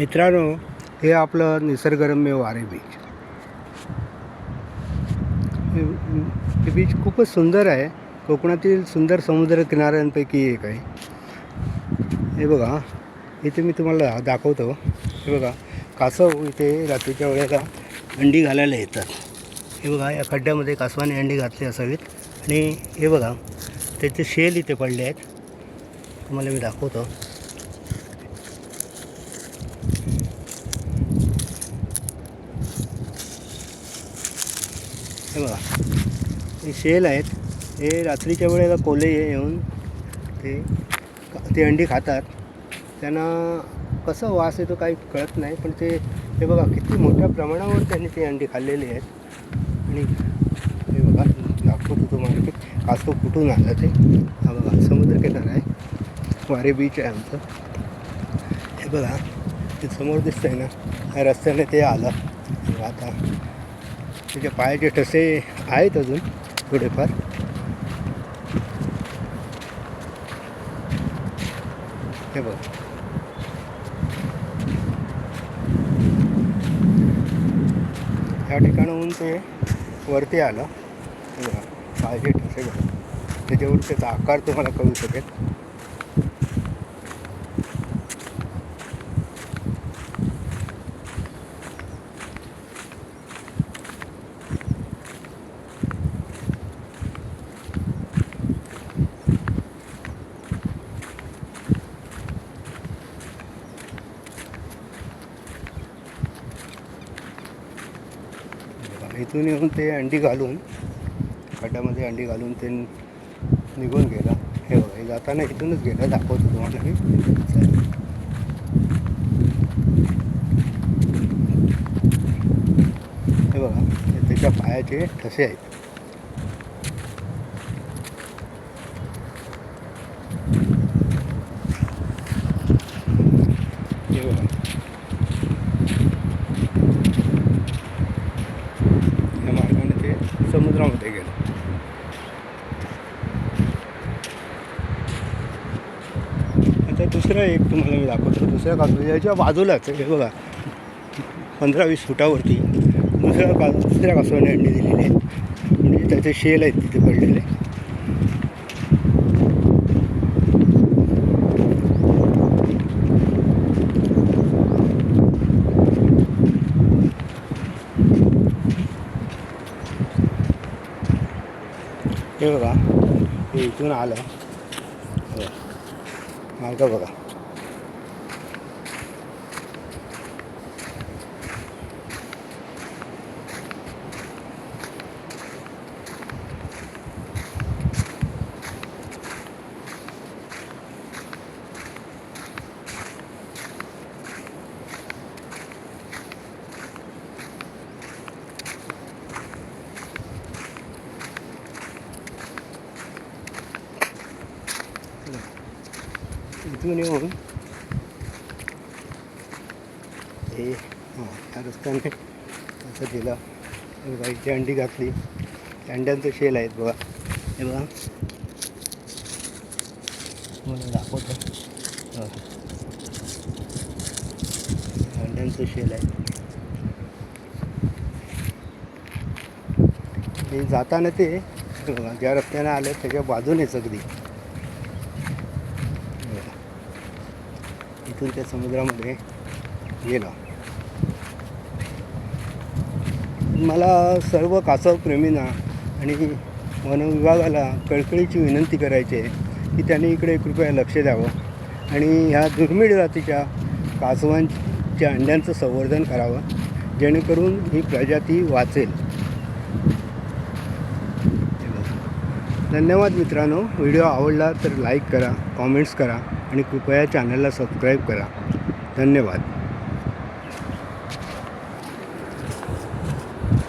मित्रांनो हे आपलं निसर्गरम्य वारे बीच हे हे बीच खूपच सुंदर आहे. कोकणातील सुंदर समुद्र किनाऱ्यांपैकी एक आहे. हे बघा इथे मी तुम्हाला दाखवतो. हे बघा कासव इथे रात्रीच्या वेळेला अंडी घालायला येतात. हे बघा या खड्ड्यामध्ये कासवाने अंडी घातली असावीत. आणि हे बघा त्याचे शेल इथे पडले आहेत. तुम्हाला मी दाखवतो. हे बघा. हे शेल आहेत. हे रात्रीच्या वेळेला कोले येऊन ते ते अंडी खातात. त्यांना कसं वास येतो काही कळत नाही पण ते हे बघा किती मोठ्या प्रमाणावर त्यांनी ते अंडी खाल्लेली आहेत. आणि हे बघा दाखवतो तुम्हाला की कासव कुठून आला ते? हा बघा समुद्रकिनार आहे. वारे बीच आहे आमचं. हे बघा ते समोर दिसतंय ना ह्या रस्त्याने ते आलं. आता त्याच्या पायाचे ठसे आहेत अजून थोडेफार. हे बघ. या ठिकाणाहून ते वरती आलं. पायाचे ठसे बघा. त्याच्यावर त्याचा आकार तुम्हाला कळू शकेल. इथून येऊन ते अंडी घालून खड्ड्यामध्ये अंडी घालून ते निघून गेला. हे बघा हे जाताना इथूनच गेलं दाखवतो तुम्हाला मी. हे बघा त्याच्या पायाचे ठसे आहेत हे बघा या मार्गाने ते समुद्रामध्ये गेलं आता दुसरं एक तुम्हाला मी दाखवतो. दुसऱ्या काजू याच्या बाजूलाच हे बघा. पंधरा वीस फुटावरती दुसऱ्या का दुसऱ्या कासवाने अंडी दिलेली आहेत. म्हणजे त्याचे शेल आहेत तिथे पडलेले. हे बघा हे इथून आलं. हे बघा. मार्ग बघा इथून येऊन हे ह्या रस्त्याने असं दिलं हे बघा इथे अंडी घातली त्या अंड्यांचं शेल आहेत बघा हे बघा मला दाखवतो अंड्यांचं शेल आहे हे जाताना ते बघा ज्या रस्त्याने आले त्याच्या बाजूनेच अगदी. इथून त्या समुद्रामध्ये गेला. मला सर्व कासवप्रेमींना आणि वनविभागाला कळकळीची विनंती करायची आहे की त्यांनी इकडे कृपया लक्ष द्यावं आणि ह्या दुर्मिळ जातीच्या कासवांच्या अंड्यांचं संवर्धन करावं जेणेकरून ही प्रजाती वाचेल. धन्यवाद मित्रांनो. व्हिडिओ आवडला तर लाईक करा कॉमेंट्स करा आणि कृपया चॅनलला सबस्क्राईब करा. धन्यवाद.